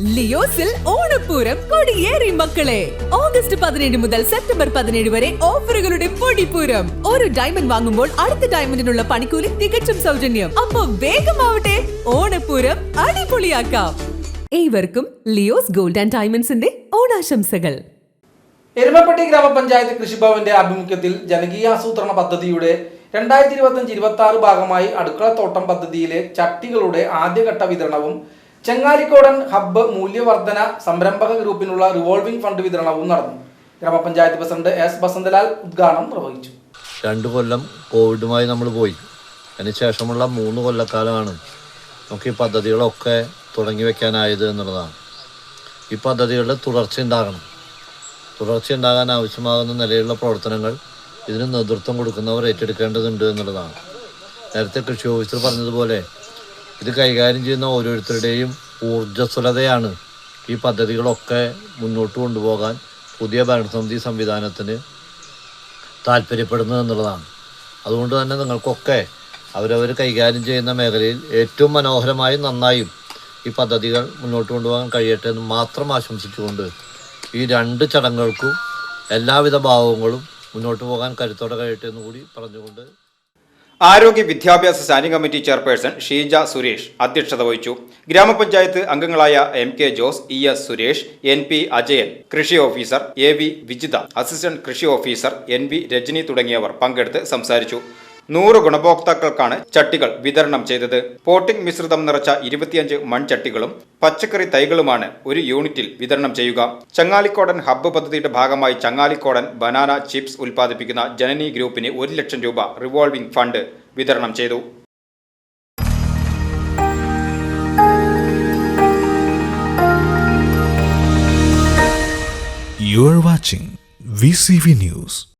ലിയോസിൽ ഓണപ്പൂരം കൊടിയേറി മക്കളെ. ഓഗസ്റ്റ് പതിനേഴ് മുതൽ സെപ്റ്റംബർ പതിനേഴ് വരെ ഓഫറുകളുടെ പൊടിപ്പൂരം. ഒരു ഡയമണ്ട് വാങ്ങുമ്പോൾ അടുത്ത ഡയമണ്ടിനുള്ള പണിക്കൂലി തികച്ചും സൗജന്യം. അപ്പൊ വേഗമാവട്ടെ ഓണപ്പൂരം അടിപൊളിയാക്കാം. ഏവർക്കും ലിയോസ് ഗോൾഡ് ആൻഡ് ഡയമണ്ട്സിന്റെ ഓണാശംസകൾ. എരുമപ്പെട്ടി ഗ്രാമപഞ്ചായത്ത് കൃഷിഭവന്റെ ആഭിമുഖ്യത്തിൽ ജനകീയാസൂത്രണ പദ്ധതിയുടെ രണ്ടായിരത്തി ഇരുപത്തഞ്ച് ഇരുപത്തി ആറ് ഭാഗമായി അടുക്കളത്തോട്ടം പദ്ധതിയിലെ ചട്ടികളുടെ ആദ്യഘട്ട വിതരണവും ചെങ്ങാലിക്കോടൻ ഹബ്ബ് മൂല്യവർദ്ധന സംരംഭക ഗ്രൂപ്പിനുള്ള റിവോൾവിംഗ് ഫണ്ട് വിതരണവും നടന്നു. ഗ്രാമപഞ്ചായത്ത് പ്രസിഡന്റ് എസ് ബസന്തലാൽ ഉദ്ഘാടനം നിർവഹിച്ചു. രണ്ടു കൊല്ലം കോവിഡുമായി നമ്മൾ പോയി. അതിനുശേഷമുള്ള മൂന്ന് കൊല്ലക്കാലമാണ് നമുക്ക് ഈ പദ്ധതികളൊക്കെ തുടങ്ങി വെക്കാനായത് എന്നുള്ളതാണ്. ഈ പദ്ധതികളുടെ തുടർച്ച ഉണ്ടാകണം. തുടർച്ച ഉണ്ടാകാൻ ആവശ്യമാകുന്ന നിലയിലുള്ള പ്രവർത്തനങ്ങൾ ഇതിന് നേതൃത്വം കൊടുക്കുന്നവർ ഏറ്റെടുക്കേണ്ടതുണ്ട് എന്നുള്ളതാണ്. നേരത്തെ കൃഷി ഓഫീസർ പറഞ്ഞതുപോലെ ഇത് കൈകാര്യം ചെയ്യുന്ന ഓരോരുത്തരുടെയും ഊർജസ്വലതയാണ് ഈ പദ്ധതികളൊക്കെ മുന്നോട്ട് കൊണ്ടുപോകാൻ പുതിയ ഭരണസമിതി സംവിധാനത്തിന് താല്പര്യപ്പെടുന്നത് എന്നുള്ളതാണ്. അതുകൊണ്ട് തന്നെ നിങ്ങൾക്കൊക്കെ അവരവർ കൈകാര്യം ചെയ്യുന്ന മേഖലയിൽ ഏറ്റവും മനോഹരമായും നന്നായും ഈ പദ്ധതികൾ മുന്നോട്ട് കൊണ്ടുപോകാൻ കഴിയട്ടെ എന്ന് മാത്രം ആശംസിച്ചുകൊണ്ട് ഈ രണ്ട് ചടങ്ങുകൾക്കും എല്ലാവിധ ഭാവങ്ങളും മുന്നോട്ട് പോകാൻ കരുത്തോടെ കഴിയട്ടെ എന്ന് കൂടി പറഞ്ഞുകൊണ്ട് ആരോഗ്യ വിദ്യാഭ്യാസ standing committee chairperson Sheeja Suresh അധ്യക്ഷത വഹിച്ചു. ഗ്രാമപഞ്ചായത്ത് അംഗങ്ങളായ M K Jose E S Suresh N P Ajayan കൃഷി officer A V Vijitha assistant കൃഷി ഓഫീസർ എൻ വി രജനി തുടങ്ങിയവർ പങ്കെടുത്ത് സംസാരിച്ചു. നൂറ് ഗുണഭോക്താക്കൾക്കാണ് ചട്ടികൾ വിതരണം ചെയ്തത്. പോട്ടിംഗ് മിശ്രിതം നിറച്ച ഇരുപത്തിയഞ്ച് മൺചട്ടികളും പച്ചക്കറി തൈകളുമാണ് ഒരു യൂണിറ്റിൽ വിതരണം ചെയ്യുക. ചങ്ങാലിക്കോടൻ ഹബ്ബ് പദ്ധതിയുടെ ഭാഗമായി ചങ്ങാലിക്കോടൻ ബനാന ചിപ്സ് ഉൽപ്പാദിപ്പിക്കുന്ന ജനനി ഗ്രൂപ്പിന് ഒരു ലക്ഷം രൂപ റിവോൾവിംഗ് ഫണ്ട് വിതരണം ചെയ്തു. You are watching VCV News.